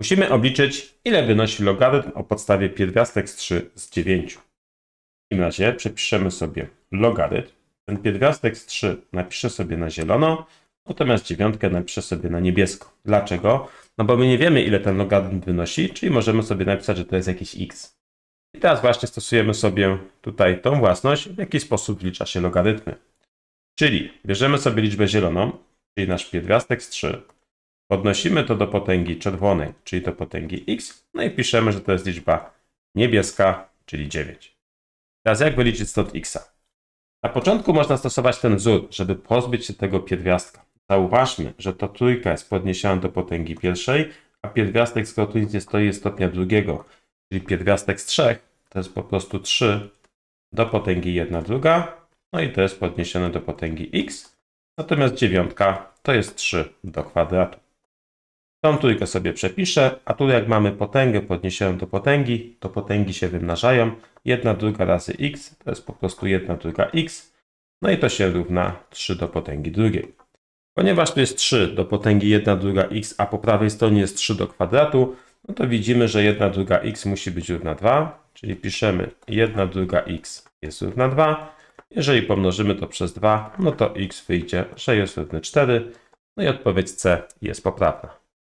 Musimy obliczyć, ile wynosi logarytm o podstawie pierwiastek z 3 z 9. W takim razie przepiszemy sobie logarytm. Ten pierwiastek z 3 napiszę sobie na zielono, natomiast dziewiątkę napiszę sobie na niebiesko. Dlaczego? No bo my nie wiemy, ile ten logarytm wynosi, czyli możemy sobie napisać, że to jest jakiś x. I teraz właśnie stosujemy sobie tutaj tą własność, w jaki sposób wlicza się logarytmy. Czyli bierzemy sobie liczbę zieloną, czyli nasz pierwiastek z 3, podnosimy to do potęgi czerwonej, czyli do potęgi x, no i piszemy, że to jest liczba niebieska, czyli 9. Teraz jak wyliczyć stąd x? Na początku można stosować ten wzór, żeby pozbyć się tego pierwiastka. Zauważmy, że to trójka jest podniesiona do potęgi pierwszej, a pierwiastek, skoro tu nic nie stoi, jest stopnia drugiego, czyli pierwiastek z 3 to jest po prostu 3 do potęgi 1 druga, no i to jest podniesione do potęgi x, natomiast dziewiątka to jest 3 do kwadratu. Tą trójkę sobie przepiszę, a tu jak mamy potęgę podniesioną do potęgi, to potęgi się wymnażają. 1 druga razy x to jest po prostu 1 druga x, no i to się równa 3 do potęgi drugiej. Ponieważ tu jest 3 do potęgi 1 druga x, a po prawej stronie jest 3 do kwadratu, no to widzimy, że 1 druga x musi być równa 2, czyli piszemy 1 druga x jest równa 2. Jeżeli pomnożymy to przez 2, no to x wyjdzie, że jest równy 4. No i odpowiedź C jest poprawna.